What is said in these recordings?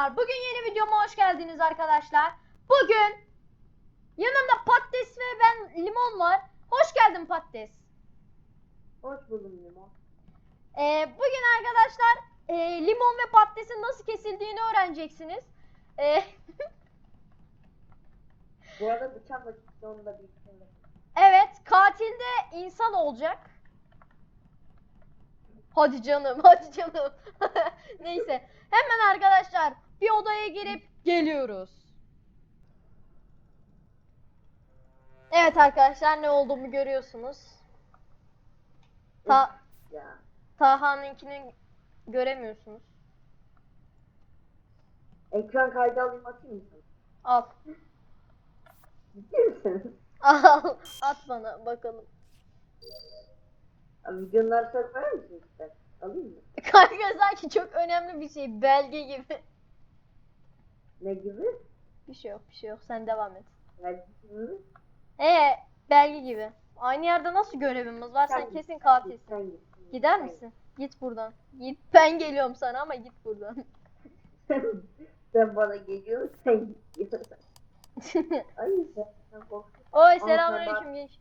Merhabalar. Bugün yeni videoma hoş geldiniz arkadaşlar. Bugün yanımda patates ve ben limon var. Hoş geldin patates. Hoş buldum limon. Ee, bugün arkadaşlar e, limon ve patatesin nasıl kesildiğini öğreneceksiniz. Ee, Bu arada bıçak vakit sonunda bir evet katil de insan olacak. Hadi canım hadi canım. Neyse hemen arkadaşlar bir odaya girip geliyoruz. Evet arkadaşlar ne olduğumu görüyorsunuz. Ta. Taha'nınkini göremiyorsunuz. Ekran kaydı alayım atayım mı? Al. Ciddi misin? Al. At bana bakalım. Abi videoları çok verir misin işte? Alayım mı? Kanka sanki çok önemli bir şey. Belge gibi. Ne gibi? Bir şey yok bir şey yok. Sen devam et. Ne gibi? Ee belge gibi. Aynı yerde nasıl görevimiz var? Sen git, kesin sen katilsin. sen git. Gider Sen misin? Git buradan. Git. Ben geliyorum sana ama git buradan. sen bana geliyorsun sen git. Ay sen, sen korktun. Oy sen selamünaleyküm genç.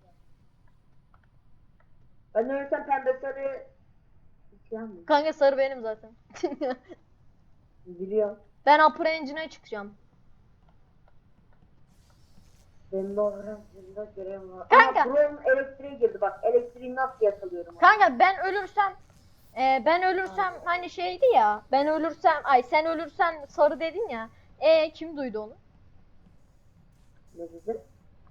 Ben ölürsem pembe sarı mı? Kanka sarı benim zaten. Biliyorum. Ben Upper Engine'e çıkacağım. Benim de öğrencimde görevim var. Kanka. Aa, buranın elektriğe girdi bak. Elektriği nasıl yakalıyorum? Kanka ben ölürsem e, ben ölürsem hani şeydi ya ben ölürsem ay sen ölürsen sarı dedin ya. E kim duydu onu? Ne dedi?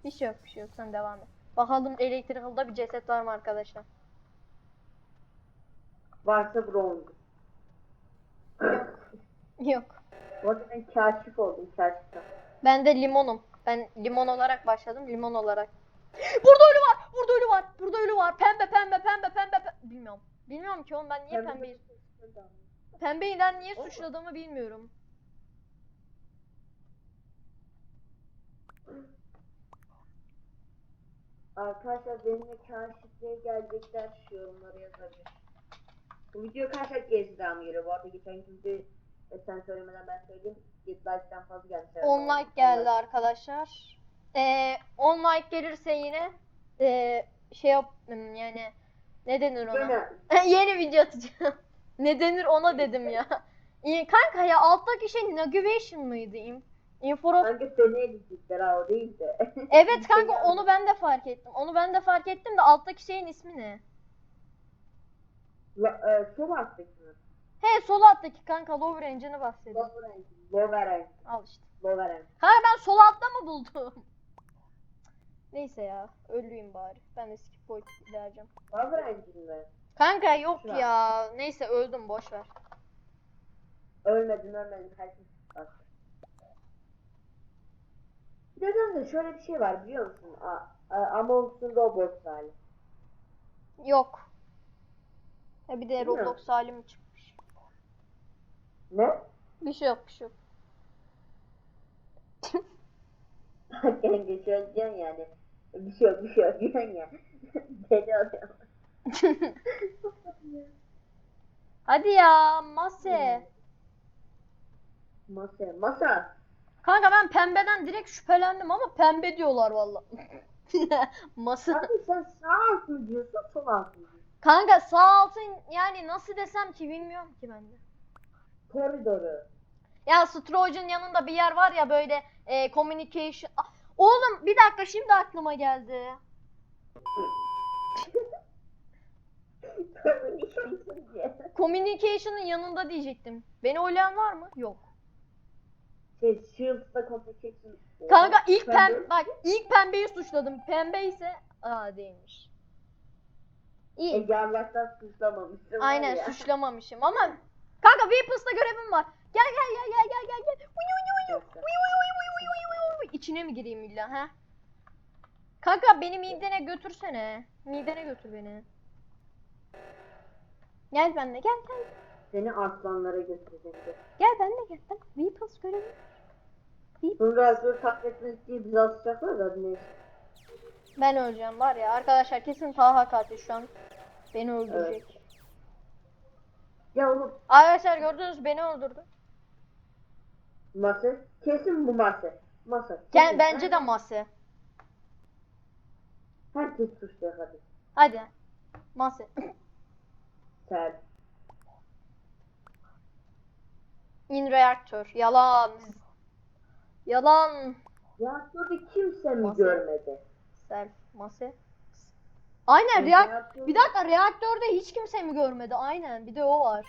Bir şey yok bir şey yok sen devam et. Bakalım Electrical'da bir ceset var mı arkadaşlar? Varsa bronz. Yok. Bu arada ben kaşif oldum kaşiften. Ben de limonum. Ben limon olarak başladım limon olarak. Burada ölü var. Burada ölü var. Burada ölü var. Pembe pembe pembe pembe. pembe. Bilmiyorum. Bilmiyorum ki oğlum ben niye pembeyi pembeyden niye Oğlum. suçladığımı bilmiyorum. Arkadaşlar benimle kaşifliğe gelecekler şu yorumlara yazabilir. Bu video kaç like gelirse devam geliyor. Bu arada geçen gün bir e, sen söylemeden ben söyleyeyim. 7 like'den fazla geldi. 10 like geldi arkadaşlar. Ee, 10 like gelirse yine ee, şey yap hmm, yani ne denir ona? Yeni video atacağım. ne denir ona dedim ya. İyi, kanka ya alttaki şey navigation mıydı? In- Info kanka seni edecekler ha o değil de. Evet kanka onu ben de fark ettim. Onu ben de fark ettim de alttaki şeyin ismi ne? La, e, alttaki mi? He sol alttaki kanka lower engine'ı bahsediyorum. Lower end. Lower end. Al işte. Lower end. Kanka ben sol altta mı buldum? Neyse ya ölüyüm bari. Ben de skip point vereceğim. Lower end'in mi? Kanka yok Şuna. ya. Neyse öldüm boş ver. Ölmedin ölmedin herkes bak. Bir de şöyle bir şey var biliyor musun? Among Roblox hali. Yok. Ha bir de mi? Roblox halim çıkmış. Ne? Bir şey yok bir şey yok. Kanka şöyle diyorsun yani. Bir şey yok bir şey yok diyorsun ya. Deli oluyor. Hadi ya mase. Masa. Masa. Kanka ben pembeden direkt şüphelendim ama pembe diyorlar valla. masa. Kanka sen sağ alt mı diyorsun sol alt mı diyorsun? Kanka sağ altın yani nasıl desem ki bilmiyorum ki ben de. Koridoru. Ya Stroge'un yanında bir yer var ya böyle e, communication. Ah, Oğlum bir dakika şimdi aklıma geldi. Communication'ın yanında diyecektim. Beni oylayan var mı? Yok. Şey Shield'da communication. Kanka ilk pem bak ilk pembeyi suçladım. Pembe ise aa değilmiş. İyi. Ege Allah'tan suçlamamışsın. var Aynen ya. suçlamamışım ama kanka Weapons'ta görevim var. Gel gel gel gel gel gel gel. Uy uy uy uy. Neyse. Uy uy uy uy uy uy uy uy. İçine mi gireyim illa ha? Kanka beni midene götürsene. Midene götür beni. Gel benimle gel gel. Seni aslanlara götüreceğim. de. Gel benimle gel. Ben Weapons görevi. Bunu biraz böyle takletmek diye bizi asacaklar da neyse. Ben öleceğim var ya arkadaşlar kesin Taha katil şu an. Beni öldürecek. Ya oğlum Arkadaşlar gördünüz beni öldürdü. Masa. Kesin bu masa. Masa. Gel, bence de Mase. Herkes suçlu hadi. Hadi. Mase. Sen. In reaktör. Yalan. Yalan. Reaktörde kimse mi Masa. görmedi? Self. Mase. Aynen reak Bir dakika reaktörde hiç kimse mi görmedi? Aynen bir de o var.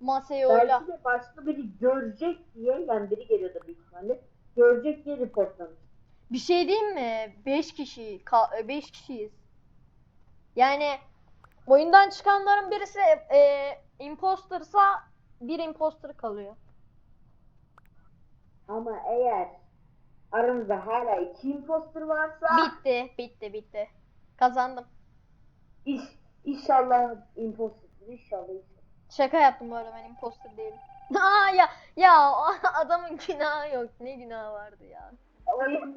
Maseyi öyle. Belki de başka biri görecek diye yani biri geliyordu büyük ihtimalle. Görecek diye reportlamış. Bir şey diyeyim mi? 5 kişi 5 kişiyiz. Yani oyundan çıkanların birisi e, impostersa bir imposter kalıyor. Ama eğer aramızda hala iki imposter varsa Bitti, bitti, bitti. Kazandım. iş, inşallah imposter inşallah. Şaka yaptım bu arada ben imposter değilim. Aa ya ya adamın günahı yok. Ne günahı vardı ya.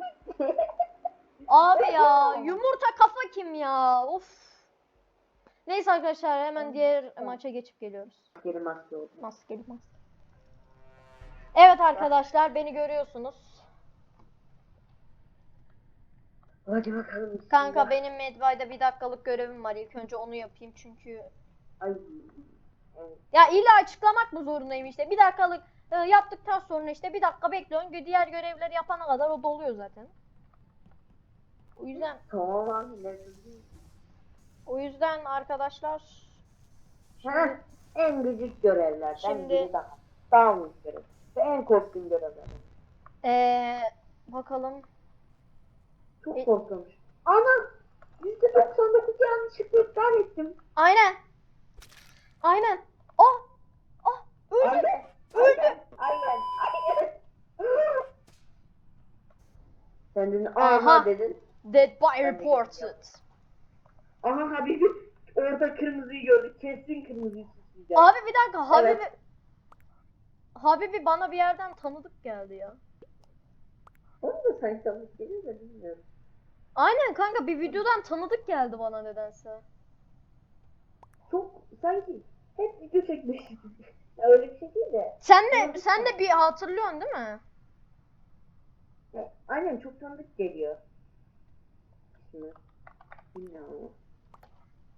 Abi ya yumurta kafa kim ya? Of. Neyse arkadaşlar hemen diğer maça geçip geliyoruz. Geri maske oldu. Maskeli maske. Evet arkadaşlar beni görüyorsunuz. Hadi bakalım. Kanka benim Medbay'da bir dakikalık görevim var. İlk önce onu yapayım çünkü Ay. Evet. ya illa açıklamak mı zorundayım işte. Bir dakikalık e, yaptıktan sonra işte bir dakika bekliyorsun. Diğer görevleri yapana kadar o doluyor zaten. O yüzden Tamam abi. o yüzden arkadaşlar Ha, en gıcık görevlerden Şimdi- biri daha. Daha büyük görev. Ve en korktuğum görevlerden. ee, bakalım. Çok E- korkunç. Ana! %99 yanlışlıkla iptal ettim. Aynen. Aynen. Oh! Oh! Öldü. Aynen. Öldü. Aynen. Aynen. Sen dedin Aha. dedin. Dead by reported. Aha Habibi orada kırmızıyı gördü. Kesin kırmızıyı süsleyecek. Abi bir dakika Habibi Evet. Habibi bana bir yerden tanıdık geldi ya. Onu da sanki tanıdık geliyor da bilmiyorum. Aynen kanka bir videodan tanıdık geldi bana nedense. Çok sanki hep video çekmişiz. Ya Öyle bir şey değil de. Sen de sen de bir hatırlıyorsun değil mi? Ya, Aynen çok tanıdık geliyor. Şimdi bilmiyorum.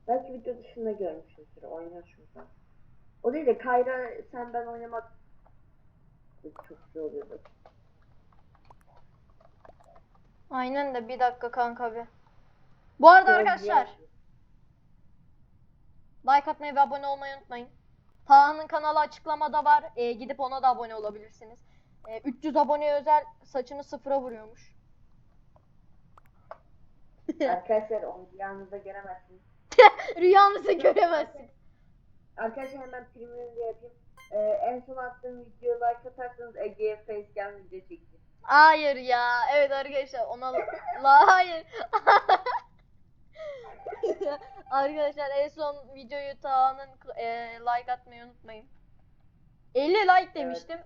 Belki video dışında görmüşüzdür. Oynar şurada. O değil de Kayra sen ben oynamak çok güzel oluyordu. Aynen de bir dakika kanka bir. Bu arada arkadaşlar like atmayı ve abone olmayı unutmayın. Taha'nın kanalı açıklamada var. Ee, gidip ona da abone olabilirsiniz. Ee, 300 aboneye özel saçını sıfıra vuruyormuş. Arkadaşlar onu yanınızda göremezsiniz. Rüyanızı göremezsin. Arkadaşlar hemen diye yapayım. Ee, en son attığım videoya like atarsanız Ege'ye facecam video çekeceğim. Hayır ya. Evet arkadaşlar ona la hayır. Arkadaşlar en son videoyu Taha'nın e, like atmayı unutmayın. 50 like demiştim.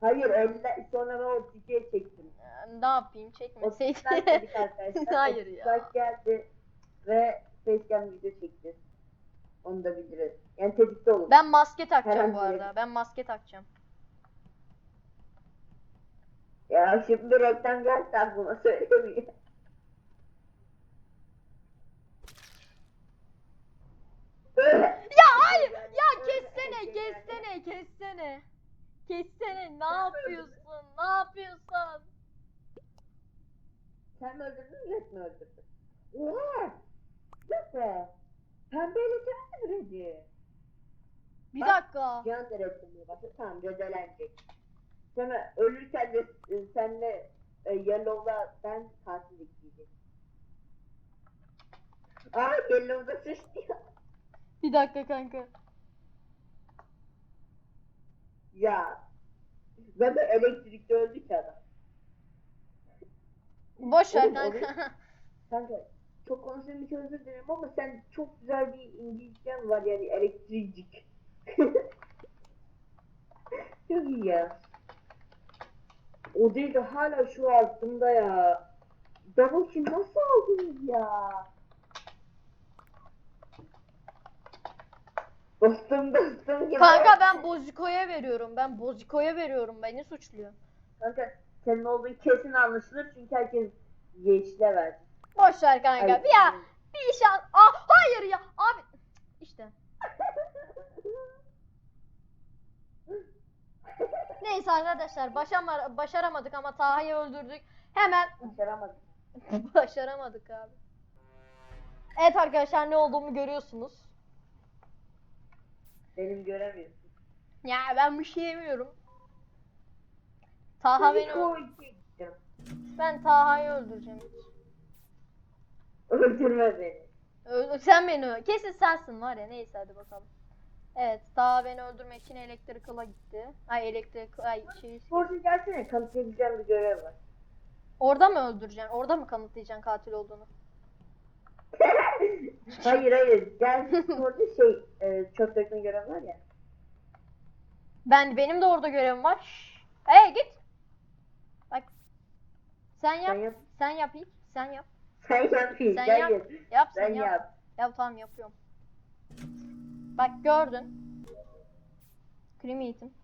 Hayır elle, sonra ben o videoyu çektim. Ee, Ne yapayım çekmeseydim. like dedik arkadaşlar. Hayır ya. like geldi ve facecam video çekti. Onu da bildiririz. Yani tetikte olun. ben maske takacağım bu Herhangi arada. Ben maske takacağım. Ya şimdi reklam gelse aklıma söylemiyor. Ya hayır. Ya kessene, kessene, kessene. Kessene. Ne yapıyorsun? Ne yapıyorsun? Sen mi öldürdün, Red mi öldürdü? Oha! Be! Pembeyle sen mi Red'i? Bir Bak. dakika. Da Red'ini başladı. Tamam, Red eğlenecek. Sonra ölürken de e, senle e, Yellow'la ben katil ekleyeceğim. Aa Yellow'da sıçtı ya. Bir dakika kanka. Ya. Ben de elektrikte öldü ki adam. Boş ver Oğlum, kanka. Kanka çok konuştuğum için özür dilerim ama sen çok güzel bir İngilizcen var yani elektricik. çok iyi ya. O değil de hala şu aklımda ya. Double kill nasıl aldınız ya? Dostum gibi. Kanka ben Boziko'ya veriyorum. Ben Boziko'ya veriyorum. Beni suçluyor. Kanka senin olduğun kesin anlaşılır çünkü herkes yeşile verdi. Boş ver kanka. Ay, Bir ya bir şans. Aa hayır ya. Abi işte. Neyse arkadaşlar başama, başaramadık ama Taha'yı öldürdük. Hemen Başaramadım. başaramadık abi. Evet arkadaşlar ne olduğumu görüyorsunuz. Benim göremiyorsun. Ya ben bir şey yemiyorum. Taha beni ben Taha'yı öldüreceğim. Öldürme beni. Öl- sen beni öl- kesin sensin var ya neyse hadi bakalım. Evet Taha beni öldürmek için elektrikala gitti. Ay elektrik ay şey. Sporcu gelsene kanıtlayabileceğim bir görev var. Orada mı öldüreceksin? Orada mı kanıtlayacaksın katil olduğunu? hayır hayır gel sporcu şey e, çöp dökme görev var ya. Ben benim de orada görevim var. Şşş. Hey git. Bak. Sen yap. Sen yap. Sen yap ilk. Sen yap. Sen yap Sen gel yap. gel. Yap sen Sen yap. yap. Yap tamam yapıyorum. Bak gördün. Eğitim.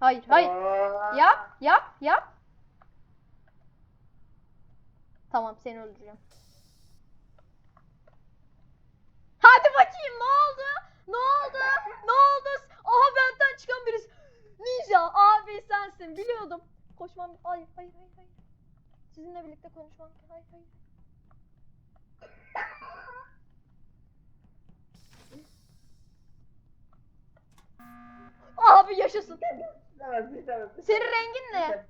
Hayır hayır. Aa. Yap yap yap. Tamam seni öldüreceğim. Hadi bakayım ne oldu? Ne oldu? Ne oldu? Aha benden çıkan birisi. Ninja abi sensin biliyordum. Koşmam. Hayır hayır hayır hayır. Sizinle birlikte konuşmam. Hayır hayır. Abi yaşasın. Senin rengin ne?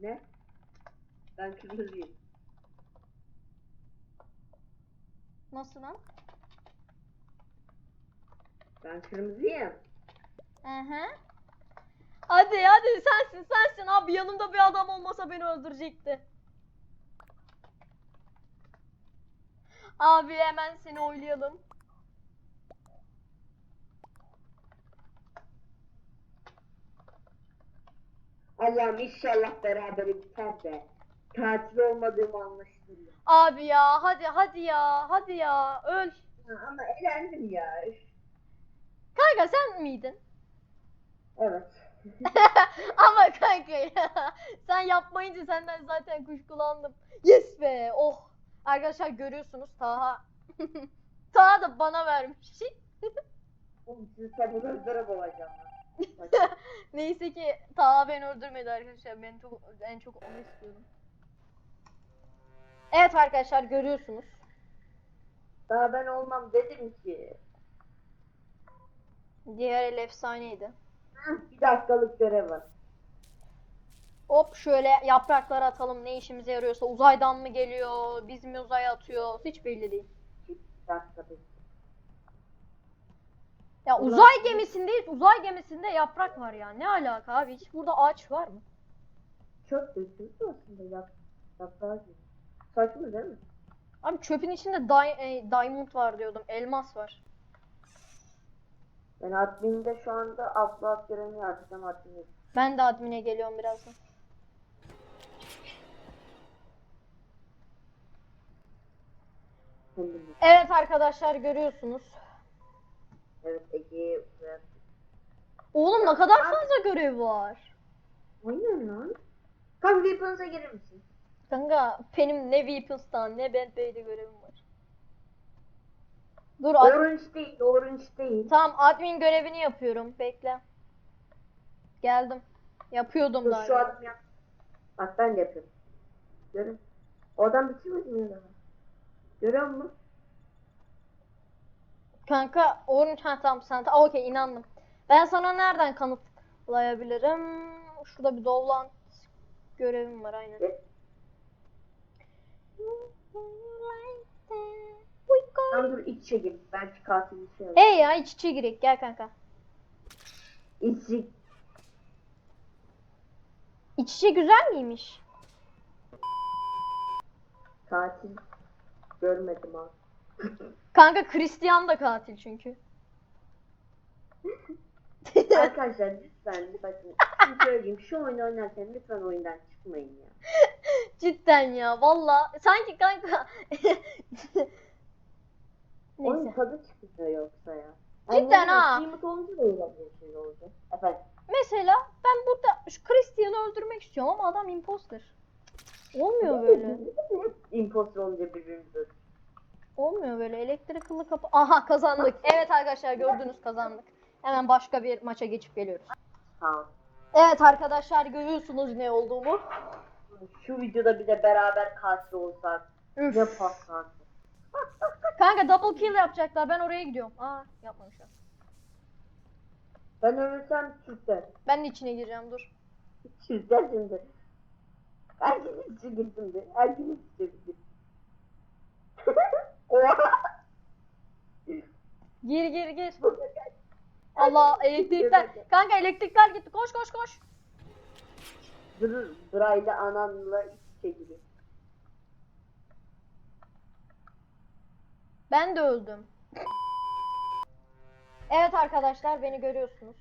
Ne? Ben kırmızıyım. Nasıl lan? Ben kırmızıyım. Hı hı. Hadi hadi sensin sensin abi yanımda bir adam olmasa beni öldürecekti. Abi hemen seni oylayalım. Allah'ım inşallah beraber biter de. Tatil olmadığımı anlaşılır. Abi ya hadi hadi ya hadi ya öl. Ha, Ama elendim ya. Kanka sen miydin? Evet. Ama kanka ya sen yapmayınca senden zaten kuşkulandım. Yes be oh. Arkadaşlar görüyorsunuz Taha. Taha da bana vermiş. Oğlum sizi tabi gözlere boğacağım. ben. Neyse ki Taha beni öldürmedi arkadaşlar. Ben çok en çok onu istiyorum. Evet arkadaşlar görüyorsunuz. Daha ben olmam dedim ki. Diğer el efsaneydi. "Hı, Bir dakikalık görev var. Hop şöyle yapraklar atalım ne işimize yarıyorsa. Uzaydan mı geliyor, biz mi uzaya atıyor hiç belli değil. Bir dakika bir. Ya Ulan- uzay gemisindeyiz. Uzay gemisinde yaprak var ya. Ne alaka abi? Hiç burada ağaç var mı? Çok dökülür aslında yap. Yaprağı gibi. Saçma değil mi? Abi çöpün içinde di- e, diamond var diyordum. Elmas var. Ben adminde şu anda upload görevini yapacağım adminde. Ben de admine geliyorum birazdan. Evet arkadaşlar görüyorsunuz. Evet bırak. Oğlum ne kadar fazla görev var. Aynen lan. Kanka Weapons'a girer misin? Kanka benim ne Weapons'tan ne Bad Bay'de görevim var. Dur ad- Orange değil, orange değil. tamam admin görevini yapıyorum. Bekle. Geldim. Yapıyordum Dur daha. şu önce. adam yap. Bak ben de yapıyorum. Görün. O adam bitirmedi mi ya? Görüyor musun? Kanka orange ha tamam sen ta okey inandım. Ben sana nereden kanıtlayabilirim? Şurada bir Dovland görevim var aynen. Evet. Tam dur iç içe gir. Belki katil bir şey olur. Hey ya iç içe girek gel kanka. İç içe. İç içe güzel miymiş? Katil. Görmedim abi. Kanka Christian da katil çünkü. Arkadaşlar lütfen bakın. Bir söyleyeyim. Şu oyunu oynarken lütfen oyundan çıkmayın ya. Cidden ya valla sanki kanka Oyun Neyse. tadı çıkıyor yoksa ya. Cidden ha. Kıymet olunca da eğlenceli şey olacak. Efendim. Mesela ben burada şu Christian'ı öldürmek istiyorum ama adam imposter. Olmuyor böyle. Imposter olunca birbirimizi öldürüyoruz. Olmuyor böyle. Elektrik kılı kapı. Aha kazandık. Evet arkadaşlar gördünüz kazandık. Hemen başka bir maça geçip geliyoruz. Ol. Evet arkadaşlar görüyorsunuz ne olduğumu. Şu videoda bir de beraber katil olsak. Üf. Ne patlarsın. Kanka double kill yapacaklar. Ben oraya gidiyorum. Aa yapmamışlar. Ben ölürsem Türkler. Ben de içine gireceğim dur. Türkler şimdi. Herkesin içi girsin de. Herkesin içi girsin. Gir gir gir. Allah elektrikler. Kanka elektrikler gitti. Koş koş koş. Dur, Burayla ananla iç içe giriyor. Ben de öldüm. Evet arkadaşlar beni görüyorsunuz.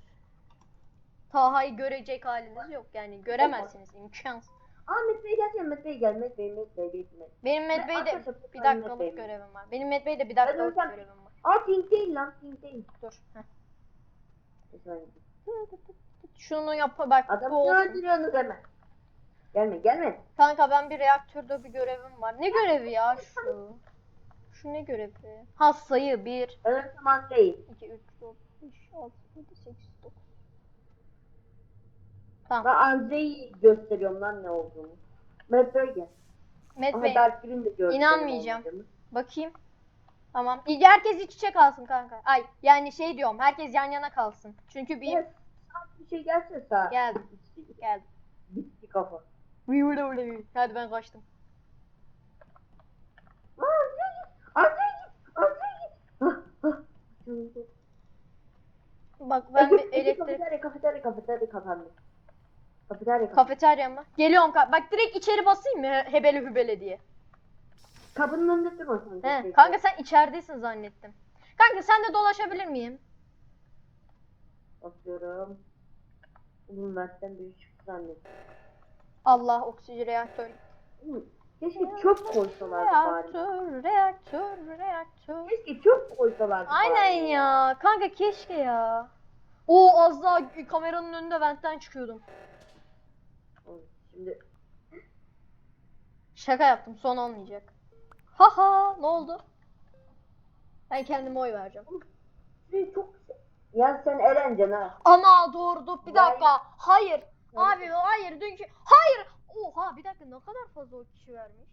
Taha'yı görecek haliniz yok yani göremezsiniz imkansız. Aa Mete Bey gelsene Mete Bey gel Mete Bey Mete Bey Mete Bey. Benim Medbey'de Arkadaşlar, bir dakikalık görevim var. Benim Medbey'de bir dakikalık görevim var. Aa Pink değil lan Pink değil. Dur. heh. Şunu yap bak bu Adamı olsun. öldürüyorsunuz hemen. Gelme gelme. Kanka ben bir reaktörde bir görevim var. Ne görevi ya şu? Şu ne görevi? Ha sayı 1, Ben ölsem Andrei. 2, 3, 4, 5, 6, 7, 8, 9. Tamam. Ben Andrei'yi gösteriyorum lan ne olduğunu. Mete Bey gel. Med Aha Bey. Dark Green de gördüm. İnanmayacağım. Bakayım. Tamam. İyi, Herkes iç içe kalsın kanka. Ay yani şey diyorum. Herkes yan yana kalsın. Çünkü bir Evet. Bir şey gelse sağ. Geldim. geldi. Bitti kafa. Hadi ben kaçtım. Aa Andrei git. Hah, hah. Bak ben bir elektrik Kafeterya kafeterya kafeterya kapandı. Kafeterya kapandı. kafeterya mı? Geliyorum ka- Bak direkt içeri basayım mı he- hebele hübele diye. Kapının önünde durma sen. He, kanka sen içeridesin zannettim. Kanka sen de dolaşabilir miyim? Bakıyorum. Oğlum benden biri çıktı zannettim. Allah oksijen reaktör. Keşke çöp koysalardı bari. Reaktör, reaktör, reaktör. Keşke çöp koysalardı Aynen bari. ya. Kanka keşke ya. O az daha kameranın önünde ventten çıkıyordum. Şimdi Şaka yaptım. Son olmayacak. Haha ne oldu? Ben kendime oy vereceğim. şey çok ya sen Erencan ha. Ana doğru bir dakika. Hayır. Abi hayır dünkü. Hayır. Oha bir dakika ne kadar fazla o kişi vermiş.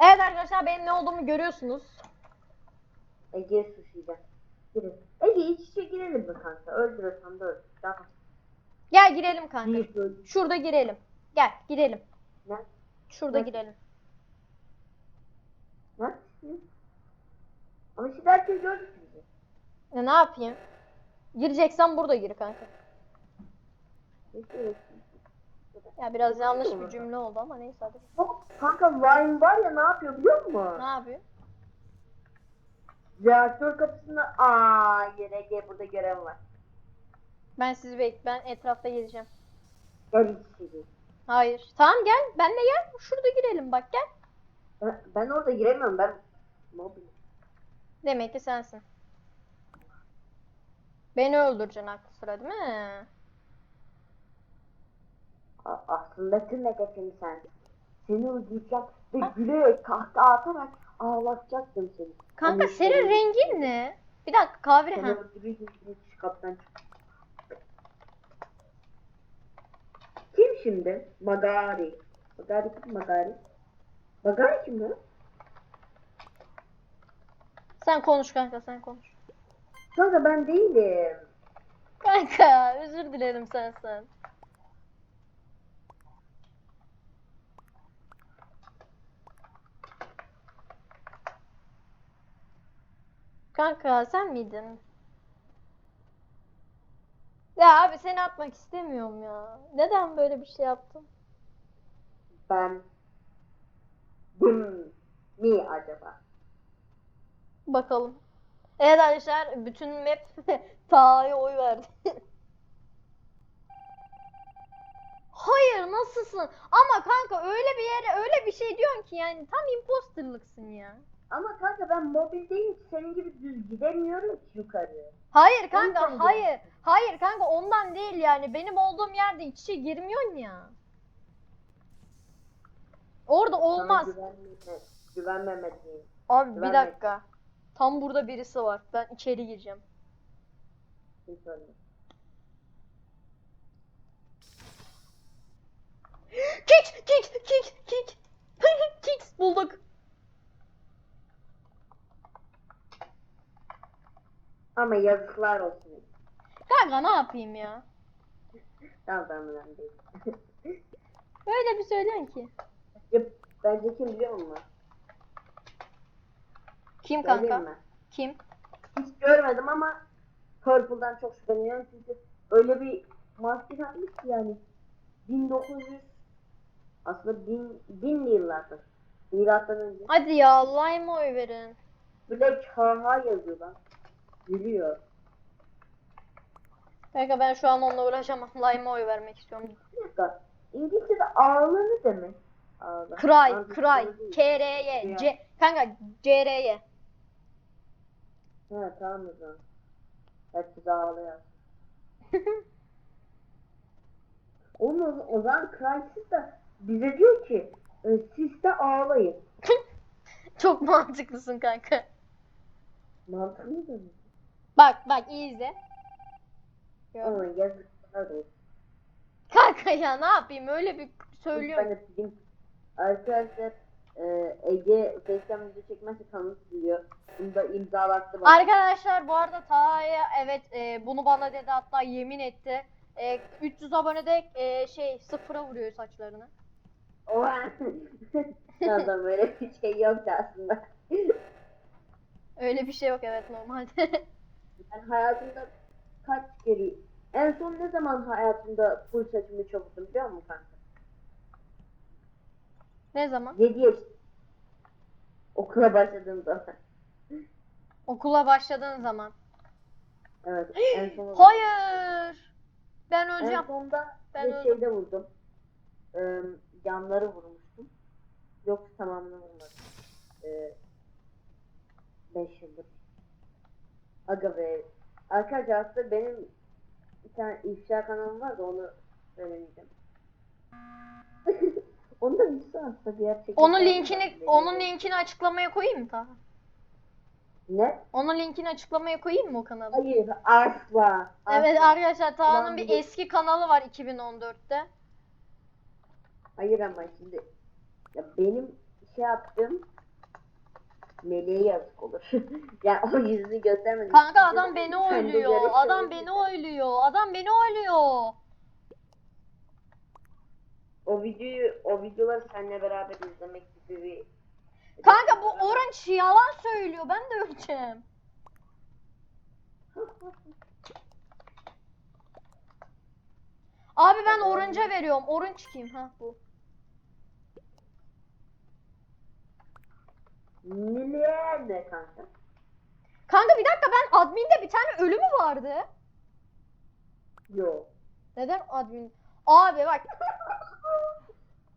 Evet arkadaşlar benim ne olduğumu görüyorsunuz. Ege'ye suçlayacak. Ege iç içe girelim mi kanka? Öldürürsem de öldür. Tamam. Gel girelim kanka. Şurada girelim. Gel girelim. Ne? Şurada Ne? girelim. Ne? Hı? Ama şimdi herkes gördü ki bizi. Ya ne yapayım? Gireceksen burada gir kanka. Neyse. Ya biraz yanlış bir cümle oldu ama neyse hadi. Hop, Kanka Vine var ya ne yapıyor biliyor musun? Ne yapıyor? Reaktör kapısında aa yere Ege burada görev var. Ben sizi bek ben etrafta gezeceğim. Gel iç içe gir. Hayır. Tamam gel. Ben de gel. Şurada girelim bak gel. Ben, ben orada giremiyorum ben. Mobil. Demek ki sensin. Beni öldüreceksin aklı sıra değil mi? A- aslında tüm hedefim sen. Seni öldüreceğim ve gülerek kahkaha atarak ağlatacaktım seni. Kanka Ama senin işte- rengin ne? Bir dakika kahve Seni ha. öldüreceğim şu kaptan çık. Kim şimdi? Magari. Magari kim Magari? Magari kim lan? Sen konuş kanka sen konuş. Kanka ben değilim. Kanka özür dilerim sensen. Kanka sen miydin? Ya abi seni atmak istemiyorum ya. Neden böyle bir şey yaptın? Ben Dım mi acaba? Bakalım. Evet arkadaşlar bütün map Taha'ya oy verdi. Hayır nasılsın? Ama kanka öyle bir yere öyle bir şey diyorsun ki yani tam imposterlıksın ya. Ama kanka ben mobildeyim ki senin gibi düz gidemiyorum ki yukarı. Hayır kanka Ondan hayır. değil. Hayır kanka ondan değil yani. Benim olduğum yerde iç içe girmiyorsun ya. Orada olmaz. Sana güvenmemeliyim. Abi bir güvenmek. dakika. Tam burada birisi var. Ben içeri gireceğim. Kick kick kick kick. Kick bulduk. Ama yazıklar olsun. Kanka ne yapayım ya? Tamam tamam önemli değil. Öyle bir söylen ki. Ya, Bence kim biliyor musun? Kim Söyleyeyim kanka? mi? Kim? Hiç görmedim ama Purple'dan çok şüpheleniyorum çünkü öyle bir maske takmış ki yani 1900 aslında bin, binli yıllardır. Milattan önce. Hadi ya lime oy verin. Black HH yazıyor lan. Gülüyor. Kanka ben şu an onunla uğraşamam. Lime oy vermek istiyorum. Bir dakika. İngilizce'de ağlı ne demek? Ağlı. Cry, Ağlı cry. K-R-Y. C. Kanka C-R-Y. He tamam o zaman. Hepsi de ağlıyor. Oğlum o, o zaman Crysis de bize diyor ki e, siz de ağlayın. Çok mantıklısın kanka. Mantıklı mı? Bak bak iyi izle. Ama yazıklar olsun. Kanka ya ne yapayım öyle bir Ben söylüyorum. arkadaşlar e, Ege Facecam video çekmezse kanalı siliyor. Bunu da imzalattı bana. Arkadaşlar bu arada Taha'ya evet e, bunu bana dedi hatta yemin etti. E, 300 abonede e, şey sıfıra vuruyor saçlarını. Oha! Adam böyle bir şey yoktu aslında. Öyle bir şey yok evet normalde. Ben hayatımda kaç kere en son ne zaman hayatımda full saçımı çabuktum biliyor musun kanka? Ne zaman? 7 yaş. Okula başladığım zaman. Okula başladığın zaman. Evet. En son Hayır. Ben En öleceğim. sonda Ben bir öldüm. şeyde vurdum. Ee, yanları vurmuştum. Yoksa tamamını vurmadım. Ee, 5 yıldır. Aga be. Arkadaşlar aslında benim bir tane ifşa kanalım var da onu söylemeyeceğim. onu da bir aslında gerçekten. Onun linkini onun linkini açıklamaya koyayım mı Taha? Ne? Onun linkini açıklamaya koyayım mı o kanalı? Hayır asla. Evet asla. arkadaşlar Taha'nın bir de- eski kanalı var 2014'te. Hayır ama şimdi ya benim şey yaptığım meleğe yazık olur. yani o yüzünü göstermedim. Kanka adam beni Kendi oyluyor. Adam beni oyluyor. Adam beni oyluyor. O videoyu, o videoları seninle beraber izlemek gibi bir... Kanka bu Orange yalan söylüyor. Ben de öleceğim. Abi ben Orange'a veriyorum. Orange kim? Ha bu. Ne kanka? Kanka bir dakika ben adminde bir tane ölü mü vardı? Yok. Neden admin? Abi bak.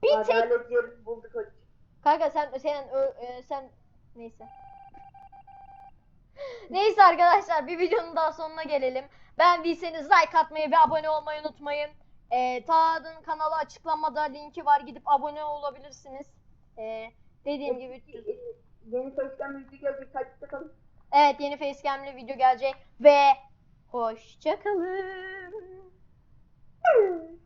Bir tek Adalet yerini bulduk o. Kanka sen sen ö- e, sen neyse. Neyse arkadaşlar bir videonun daha sonuna gelelim. Beğendiyseniz like atmayı ve abone olmayı unutmayın. Ee, Taha'nın kanalı açıklamada linki var gidip abone olabilirsiniz. Ee, dediğim gibi 300. Yeni bir video gelecek. Takipte kalın. Evet yeni facecam'li video gelecek ve hoşçakalın.